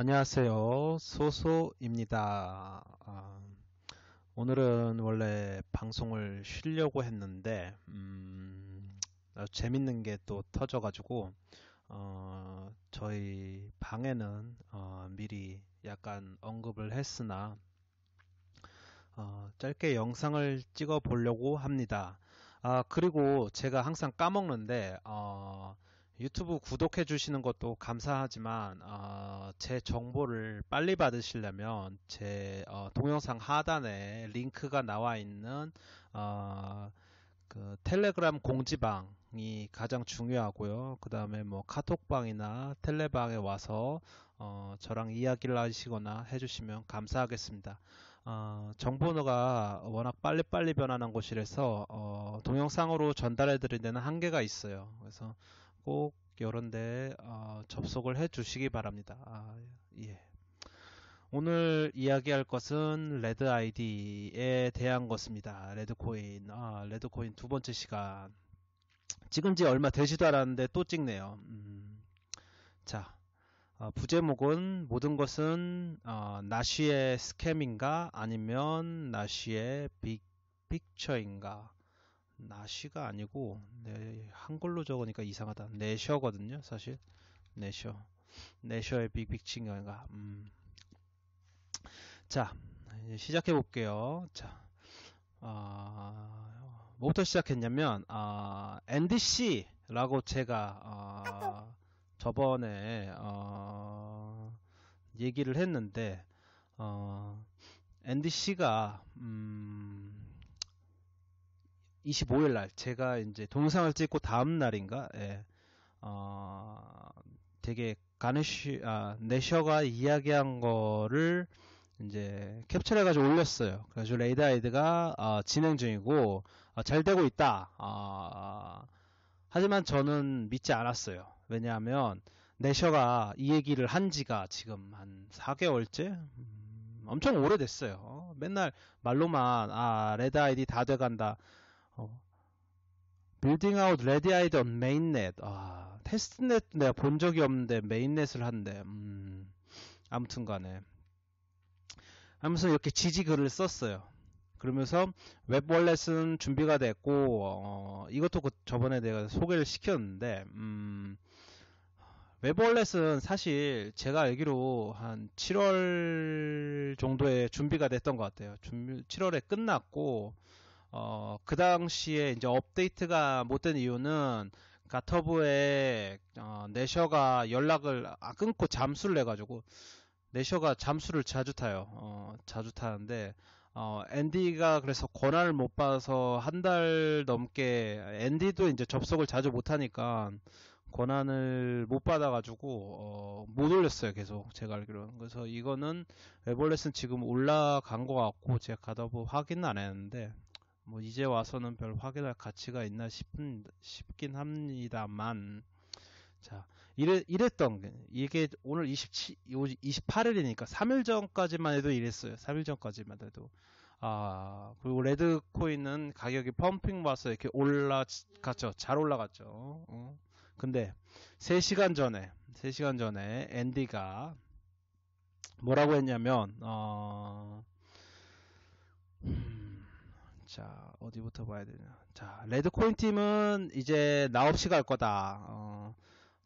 안녕하세요. 소소입니다. 아, 오늘은 원래 방송을 쉬려고 했는데, 음, 재밌는 게 또 터져가지고, 어, 저희 방에는 어, 미리 약간 언급을 했으나, 어, 짧게 영상을 찍어 보려고 합니다. 아, 그리고 제가 항상 까먹는데, 어, 유튜브 구독해 주시는 것도 감사하지만 어, 제 정보를 빨리 받으시려면 제 어, 동영상 하단에 링크가 나와 있는 어, 그 텔레그램 공지방이 가장 중요하고요. 그 다음에 뭐 카톡방이나 텔레방에 와서 어, 저랑 이야기를 하시거나 해주시면 감사하겠습니다. 어, 정보가 워낙 빨리빨리 변하는 곳이라서 어, 동영상으로 전달해드리는 데는 한계가 있어요. 그래서 꼭 이런데 어, 접속을 해 주시기 바랍니다. 아, 예. 오늘 이야기할 것은 레드 아이디에 대한 것입니다. 레드 코인, 아, 레드 코인 두 번째 시간. 찍은 지 얼마 되지도 않았는데 또 찍네요. 음, 자, 어, 부제목은 모든 것은 어, 나시의 스캠인가 아니면 나시의 빅 픽처인가 나시가 아니고 네, 한글로 적으니까 이상하다. 내셔거든요, 사실. 내셔. 내셔의 빅빅칭인가. 음. 자, 시작해 볼게요. 자, 어, 뭐부터 시작했냐면 어, NDC라고 제가 어, 저번에 어, 얘기를 했는데 어, NDC가 음, 25일 날 제가 이제 동영상을 찍고 다음 날인가 예, 어, 되게 가네시 아, 네셔가 이야기한 거를 이제 캡처를 해가지고 올렸어요. 그래서 레이드아이드가 어, 진행 중이고 어, 잘 되고 있다. 어, 하지만 저는 믿지 않았어요. 왜냐하면 네셔가 이 얘기를 한 지가 지금 한 4개월째 음, 엄청 오래됐어요. 맨날 말로만 아 레드 아이디 다 돼간다. 어. 빌딩 아웃 레디 아이드 온 메인넷. 아, 테스트넷 내가 본 적이 없는데 메인넷을 한대. 음, 아무튼 간에. 하면서 이렇게 지지 글을 썼어요. 그러면서 웹 월렛은 준비가 됐고, 어, 이것도 그 저번에 내가 소개를 시켰는데, 음, 웹 월렛은 사실 제가 알기로 한 7월 정도에 준비가 됐던 것 같아요. 7월에 끝났고, 어, 그 당시에 이제 업데이트가 못 된 이유는 가터브에 어, 내셔가 연락을 아, 끊고 잠수를 해가지고 내셔가 잠수를 자주 타요. 어, 자주 타는데 어, 앤디가 그래서 권한을 못 받아서 한 달 넘게 앤디도 이제 접속을 자주 못 하니까 권한을 못 받아가지고 어, 못 올렸어요 계속 제가 알기로는 그래서 이거는 에볼렛은 지금 올라간 것 같고 제가 가다보 확인은 안 했는데 뭐 이제 와서는 별 확인할 가치가 있나 싶은 싶긴 합니다만 자 이래 이랬던 이게 오늘 27 28일이니까 3일 전까지만 해도 이랬어요. 3일 전까지만 해도 아 그리고 레드 코인은 가격이 펌핑 와서 이렇게 올라갔죠. 잘 올라갔죠. 어. 근데 3시간 전에 3시간 전에 앤디가 뭐라고 했냐면 어 음, 자, 어디부터 봐야 되냐. 자, 레드코인 팀은 이제 나 없이 갈 거다. 어,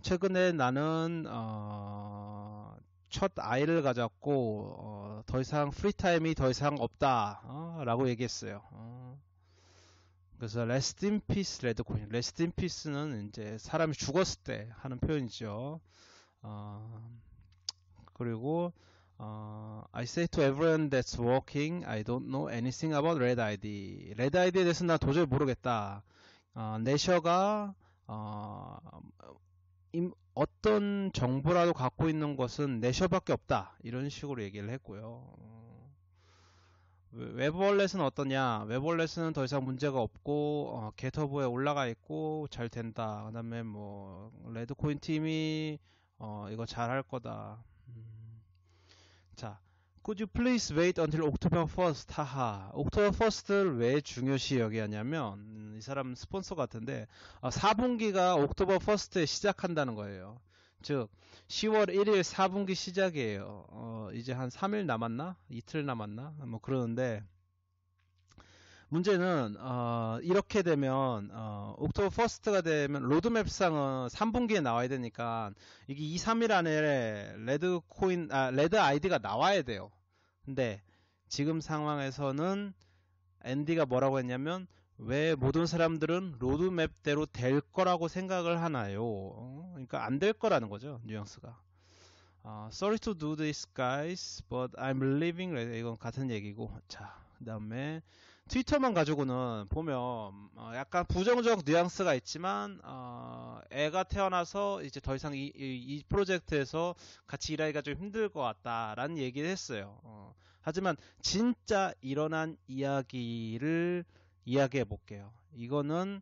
최근에 나는, 어, 첫 아이를 가졌고, 어, 더 이상 프리타임이 더 이상 없다. 어, 라고 얘기했어요. 어. 그래서 레스트 인 피스 레드코인. 레스트 인 피스는 이제 사람이 죽었을 때 하는 표현이죠. 어, 그리고 어, I say to everyone that's walking, I don't know anything about Red ID. Red ID에 대해서 나 도저히 모르겠다. 어, 내셔가 어, 임, 어떤 정보라도 갖고 있는 것은 내셔밖에 없다. 이런 식으로 얘기를 했고요. 어, 웹월렛은 어떠냐? 웹월렛은 더 이상 문제가 없고 어, 게터브에 올라가 있고 잘 된다. 그다음에 뭐 레드코인 팀이 어, 이거 잘 할 거다. 음. 자, Could you please wait until October 1st? 하하. October 1st를 왜 중요시 여기하냐면, 음, 이 사람 스폰서 같은데, 아, 4분기가 October 1st에 시작한다는 거예요. 즉 10월 1일 4분기 시작이에요. 어, 이제 한 3일 남았나? 이틀 남았나? 뭐 그러는데 문제는 어, 이렇게 되면 어, 옥토버 퍼스트가 되면 로드맵상은 3분기에 나와야 되니까 이게 2, 3일 안에 레드 코인 아 레드 아이디가 나와야 돼요. 근데 지금 상황에서는 앤디가 뭐라고 했냐면 왜 모든 사람들은 로드맵대로 될 거라고 생각을 하나요? 어? 그러니까 안 될 거라는 거죠. 뉘앙스가. 어, sorry to do this guys, but I'm leaving. 이건 같은 얘기고. 자, 그 다음에 트위터만 가지고는 보면 어, 약간 부정적 뉘앙스가 있지만 어, 애가 태어나서 이제 더 이상 이, 이, 이, 프로젝트에서 같이 일하기가 좀 힘들 것 같다라는 얘기를 했어요. 어, 하지만 진짜 일어난 이야기를 이야기해 볼게요. 이거는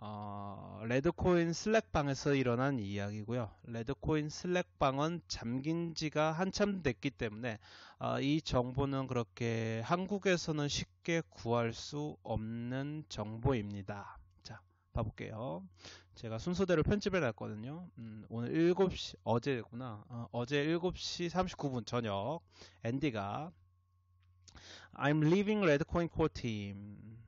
어, 레드코인 슬랙방에서 일어난 이야기고요. 레드코인 슬랙방은 잠긴 지가 한참 됐기 때문에 어, 이 정보는 그렇게 한국에서는 쉽게 구할 수 없는 정보입니다. 자, 봐볼게요. 제가 순서대로 편집을 했거든요. 음, 오늘 7시, 어제구나. 어, 제 7시 39분 저녁, 앤디가 I'm leaving Redcoin Core Team.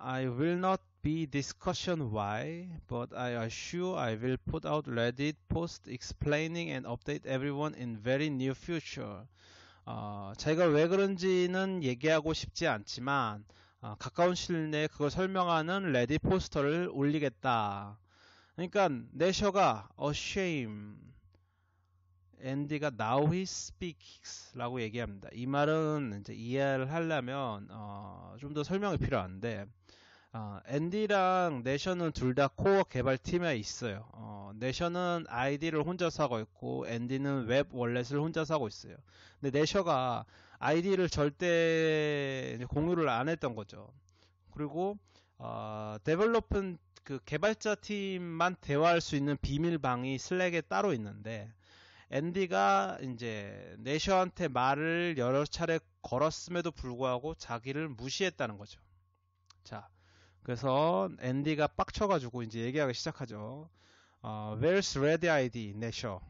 I will not be discussion why, but I assure I will put out Reddit post explaining and update everyone in very near future. 어, 제가 왜 그런지는 얘기하고 싶지 않지만 어, 가까운 시일 내에 그걸 설명하는 레디 포스터를 올리겠다. 그러니까 내셔가 ashamed 앤디가 now he speaks 라고 얘기합니다. 이 말은 이제 이해를 하려면 어, 좀 더 설명이 필요한데 어, 앤디랑 내셔는 둘 다 코어 개발팀에 있어요. 어, 내셔는 아이디를 혼자서 하고 있고 앤디는 웹 월렛을 혼자서 하고 있어요. 근데 내셔가 아이디를 절대 공유를 안 했던 거죠. 그리고 어, 데벨로픈 그 개발자 팀만 대화할 수 있는 비밀 방이 슬랙에 따로 있는데 앤디가 이제 내셔한테 말을 여러 차례 걸었음에도 불구하고 자기를 무시했다는 거죠. 자, 그래서 앤디가 빡쳐가지고 이제 얘기하기 시작하죠. 어, Where's Red ID, 내셔?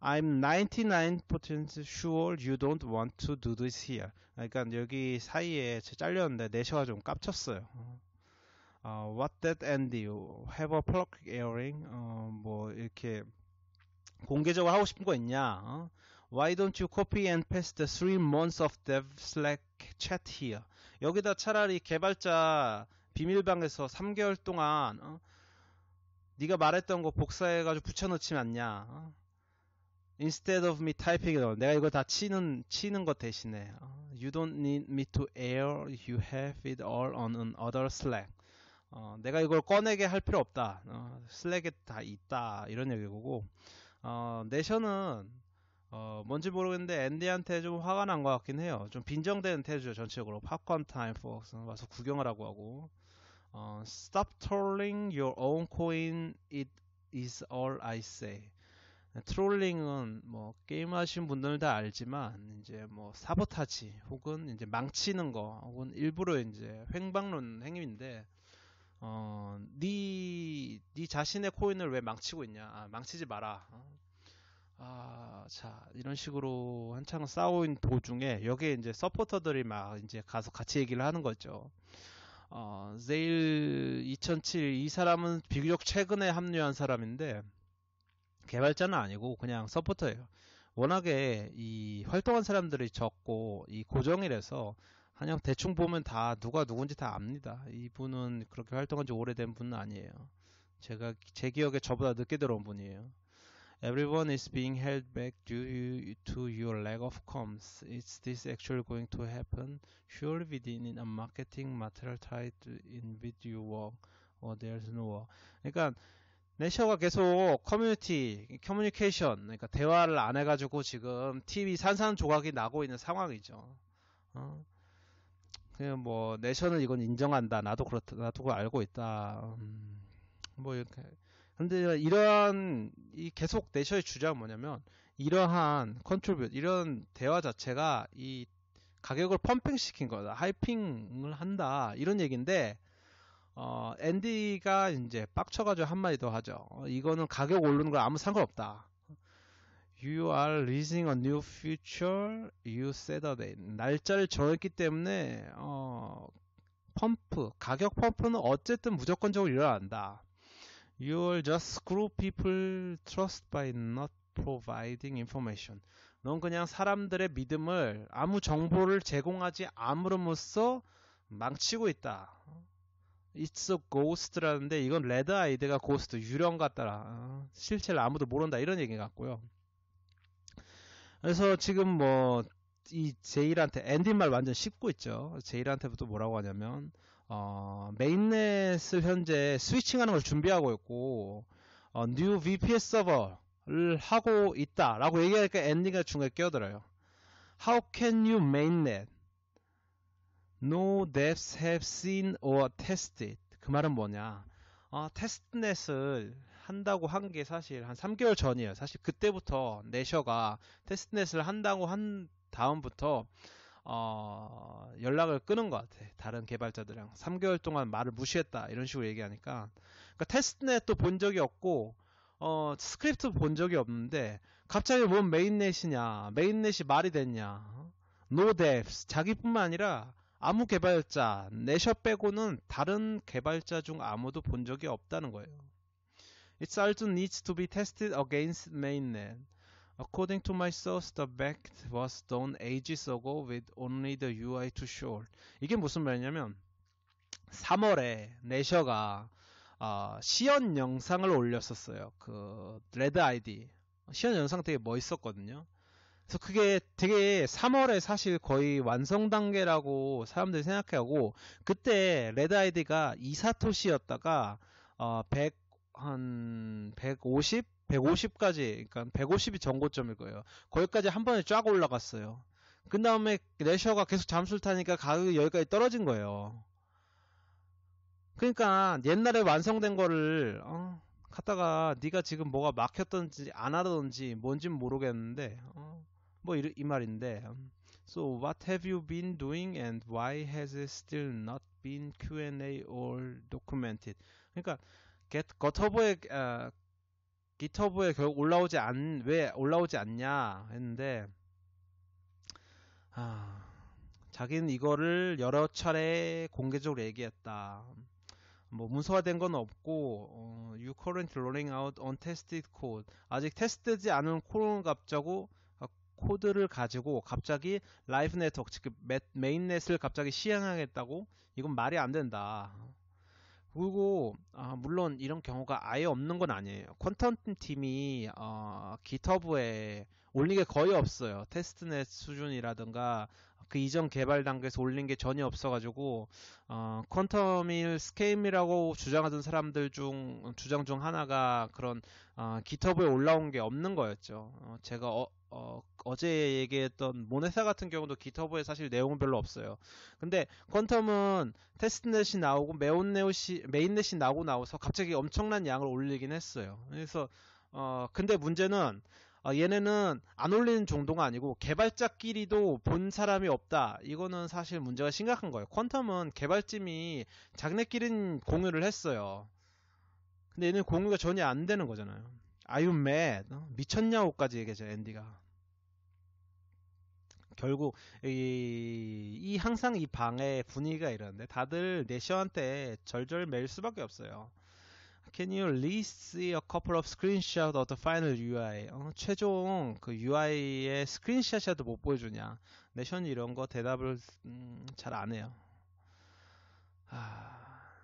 I'm 99% sure you don't want to do this here. 그러니까 여기 사이에 잘렸는데 내셔가 좀 깝쳤어요. 어, what that Andy? Have a plug airing? 어, 뭐 이렇게 공개적으로 하고 싶은 거 있냐? 어? Why don't you copy and paste the three months of dev Slack chat here? 여기다 차라리 개발자 비밀방에서 3개월 동안 어? 네가 말했던 거 복사해가지고 붙여넣지 않냐? 어? Instead of me typing it all, 내가 이거 다 치는 치는 것 대신에 어? You don't need me to air, you have it all on another Slack. 어, 내가 이걸 꺼내게 할 필요 없다. 어, 슬랙에 다 있다 이런 얘기고 어, 내셔는 어, 뭔지 모르겠는데 앤디한테 좀 화가 난 것 같긴 해요. 좀 빈정되는 태도죠 전체적으로 팝콘 타임 포스 와서 구경을 하고 하고 어, Stop trolling your own coin. It is all I say. 트롤링은 뭐 게임 하신 분들 다 알지만 이제 뭐 사보타지 혹은 이제 망치는 거 혹은 일부러 이제 횡박론 행위인데 어, 네, 네 자신의 코인을 왜 망치고 있냐? 아, 망치지 마라. 어? 아, 자, 이런 식으로 한창 싸우는 도중에 여기에 이제 서포터들이 막 이제 가서 같이 얘기를 하는 거죠. 어, 제일 2007 이 사람은 비교적 최근에 합류한 사람인데 개발자는 아니고 그냥 서포터예요. 워낙에 이 활동한 사람들이 적고 이 고정이라서 그냥 대충 보면 다 누가 누군지 다 압니다. 이분은 그렇게 활동한 지 오래된 분은 아니에요. 제가 제 기억에 저보다 늦게 들어온 분이에요. Everyone is being held back due to your lack of comms. Is this actually going to happen? Surely within a marketing material tied in with your work, or there's no work. 그러니까 내셔가 계속 커뮤니티, 커뮤니케이션, 그러니까 대화를 안 해가지고 지금 TV 산산조각이 나고 있는 상황이죠. 어? 그냥 뭐 내셔는 이건 인정한다. 나도 그렇다. 나도 그걸 알고 있다. 음, 뭐 이렇게 근데 이러한 이 계속 내셔의 주장은 뭐냐면 이러한 컨트롤 이런 대화 자체가 이 가격을 펌핑 시킨 거다. 하이핑을 한다. 이런 얘기인데 어, 앤디가 이제 빡쳐가지고 한마디 더 하죠. 어, 이거는 가격 오르는 거 아무 상관없다. You are leasing a new future, you Saturday. 날짜를 정했기 때문에, 어, 펌프, 가격 펌프는 어쨌든 무조건적으로 일어난다. You'll just screw people trust by not providing information. 넌 그냥 사람들의 믿음을 아무 정보를 제공하지 않음으로써 망치고 있다. It's a ghost라는데 이건 레드 아이드가 고스트 유령 같더라. 실체를 아무도 모른다 이런 얘기 같고요. 그래서 지금 뭐 이 제일한테 앤디 말 완전 씹고 있죠. 제일한테부터 뭐라고 하냐면 어, 메인넷을 현재 스위칭하는 걸 준비하고 있고 어, 뉴 VPS 서버를 하고 있다라고 얘기하니까 앤디가 중간에 끼어들어요. How can you mainnet? No devs have seen or tested. 그 말은 뭐냐? 어, 테스트넷을 한다고 한 게 사실 한 3개월 전이에요. 사실 그때부터 내셔가 테스트넷을 한다고 한 다음부터 어, 연락을 끊은 것 같아. 다른 개발자들이랑. 3개월 동안 말을 무시했다. 이런 식으로 얘기하니까. 그러니까 테스트넷도 본 적이 없고 어, 스크립트 본 적이 없는데 갑자기 뭔 메인넷이냐. 메인넷이 말이 됐냐. No devs. 자기뿐만 아니라 아무 개발자. 내셔 빼고는 다른 개발자 중 아무도 본 적이 없다는 거예요. It also needs to be tested against mainnet. According to my source, the back was done ages ago with only the UI to show. 이게 무슨 말이냐면 3월에 내셔가 어, 시연 영상을 올렸었어요. 그 레드 아이디 시연 영상 되게 멋있었거든요. 그래서 그게 되게 3월에 사실 거의 완성 단계라고 사람들이 생각하고 그때 레드 아이디가 이사토시였다가 어, 100, 한 150, 150까지, 그러니까 150이 전고점일 거예요. 거기까지 한 번에 쫙 올라갔어요. 그 다음에 레셔가 계속 잠수를 타니까 가격이 여기까지 떨어진 거예요. 그러니까 옛날에 완성된 거를 어, 갖다가 네가 지금 뭐가 막혔던지 안 하던지 뭔진 모르겠는데 어, 뭐이 이 말인데 So what have you been doing and why has it still not been Q&A or documented? 그러니까 get, GitHub에 어, GitHub에 결국 올라오지 않 왜 올라오지 않냐 했는데 아, 자기는 이거를 여러 차례 공개적으로 얘기했다. 뭐 문서화된 건 없고 어, you currently rolling out untested code 아직 테스트되지 않은 코드를 갑자고 코드를 가지고 갑자기 라이프 네트워크 즉 메인넷을 갑자기 시행하겠다고 이건 말이 안 된다. 그리고 아, 물론 이런 경우가 아예 없는 건 아니에요. 퀀텀 팀이 어, 기터브에 올린 게 거의 없어요. 테스트넷 수준이라든가 그 이전 개발 단계에서 올린 게 전혀 없어가지고 어, 퀀텀이 스케임이라고 주장하던 사람들 중 주장 중 하나가 그런 어, 기터브에 올라온 게 없는 거였죠. 어, 제가 어, 어, 제 얘기했던 모네사 같은 경우도 기터브에 사실 내용은 별로 없어요. 근데 퀀텀은 테스트넷이 나오고 메온넷이 메인넷이 나오고 나와서 갑자기 엄청난 양을 올리긴 했어요. 그래서 어 근데 문제는 어, 얘네는 안 올리는 정도가 아니고 개발자끼리도 본 사람이 없다. 이거는 사실 문제가 심각한 거예요. 퀀텀은 개발팀이 자기네끼리는 공유를 했어요. 근데 얘는 공유가 전혀 안 되는 거잖아요. 아유 맷 어? 미쳤냐고까지 얘기하죠 앤디가. 결국 이, 이 항상 이 방의 분위기가 이러는데 다들 내셔한테 절절 맬 수밖에 없어요. Can you see a couple of screenshots of the final UI? 어, 최종 그 UI의 스크린샷이라도 못 보여주냐? 내션 이런 거 대답을 음, 잘 안 해요. 아,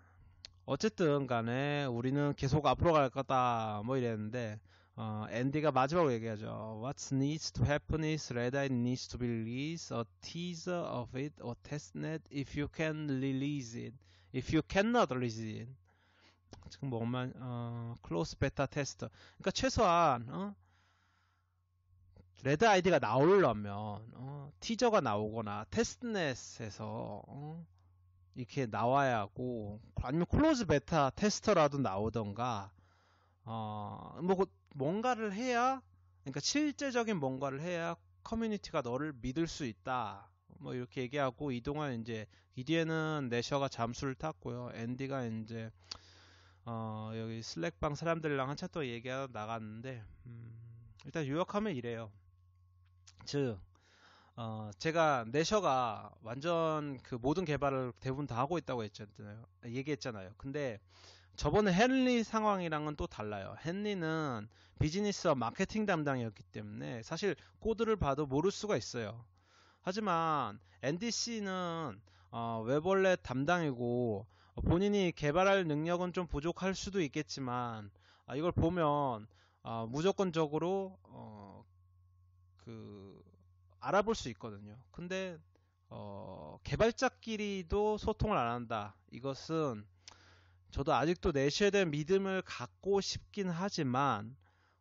어쨌든 간에 우리는 계속 앞으로 갈 거다 뭐 이랬는데 어, 앤디가 마지막으로 얘기하죠. What needs to happen is Redeye needs to release a teaser of it or testnet if you can release it. If you cannot release it. 지금 뭐만 어, 클로스 베타 테스트. 그러니까 최소한 어, 레드 아이디가 나오려면 어, 티저가 나오거나 테스트넷에서 어, 이렇게 나와야 하고 아니면 클로즈 베타 테스터라도 나오던가 어, 뭐 뭔가를 해야 그러니까 실제적인 뭔가를 해야 커뮤니티가 너를 믿을 수 있다. 뭐 이렇게 얘기하고 이동안 이제 이디에는 내셔가 잠수를 탔고요. 앤디가 이제 어 여기 슬랙방 사람들이랑 한참 동안 얘기하다 나갔는데 음, 일단 요약하면 이래요. 즉 어, 제가 내셔가 완전 그 모든 개발을 대부분 다 하고 있다고 했잖아요. 얘기했잖아요. 근데 저번에 헨리 상황이랑은 또 달라요. 헨리는 비즈니스와 마케팅 담당이었기 때문에 사실 코드를 봐도 모를 수가 있어요. 하지만 NDC는 어, 웹월렛 담당이고 본인이 개발할 능력은 좀 부족할 수도 있겠지만 아, 이걸 보면 어, 무조건적으로 어, 그 알아볼 수 있거든요. 근데 어, 개발자끼리도 소통을 안 한다. 이것은 저도 아직도 내셔야 될 믿음을 갖고 싶긴 하지만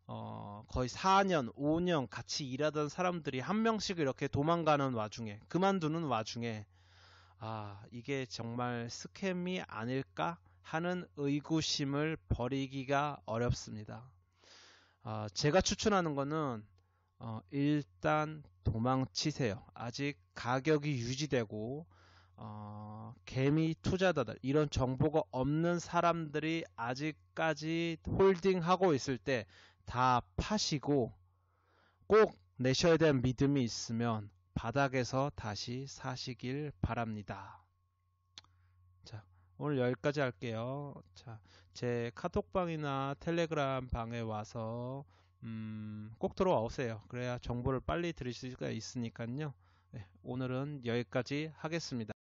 어, 거의 4년, 5년 같이 일하던 사람들이 한 명씩 이렇게 도망가는 와중에 그만두는 와중에 아 이게 정말 스캠이 아닐까 하는 의구심을 버리기가 어렵습니다. 아, 제가 추천하는 거는 어, 일단 도망치세요. 아직 가격이 유지되고 어, 개미 투자자들 이런 정보가 없는 사람들이 아직까지 홀딩하고 있을 때 다 파시고 꼭 내셔야 될 믿음이 있으면 바닥에서 다시 사시길 바랍니다. 자, 오늘 여기까지 할게요. 자, 제 카톡방이나 텔레그램 방에 와서 음, 꼭 들어와 오세요. 그래야 정보를 빨리 들을 수가 있으니까요. 네, 오늘은 여기까지 하겠습니다.